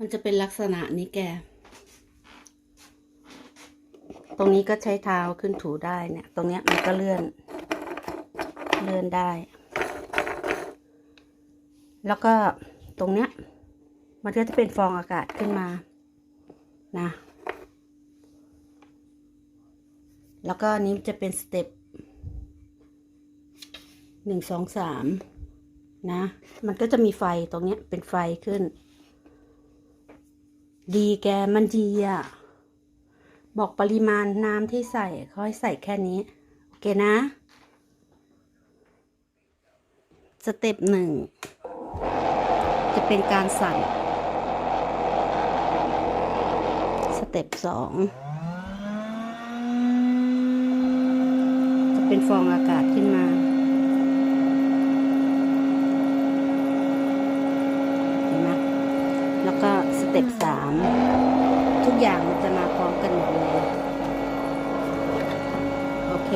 มันจะเป็นลักษณะนี้แก ตรงนี้ก็ใช้เท้าขึ้นถูได้เนี่ย ตรงเนี้ยมันก็เลื่อน เลื่อนได้ แล้วก็ตรงเนี้ย มันก็จะเป็นฟองอากาศขึ้นมา นะ แล้วก็อันนี้จะเป็นสเต็ปหนึ่งสองสามนะ มันก็จะมีไฟตรงเนี้ยเป็นไฟขึ้น ดีแกมันดีอะ บอกปริมาณน้ำที่ใส่เขาให้ใส่แค่นี้ โอเคนะ สเต็ปหนึ่ง จะเป็นการสั่นสเต็ปสองจะเป็นฟองอากาศขึ้นมา เห็นไหมแล้วก็สเต็ปสามทุกอย่างมันจะมาพร้อมกันหมดเลย โอเค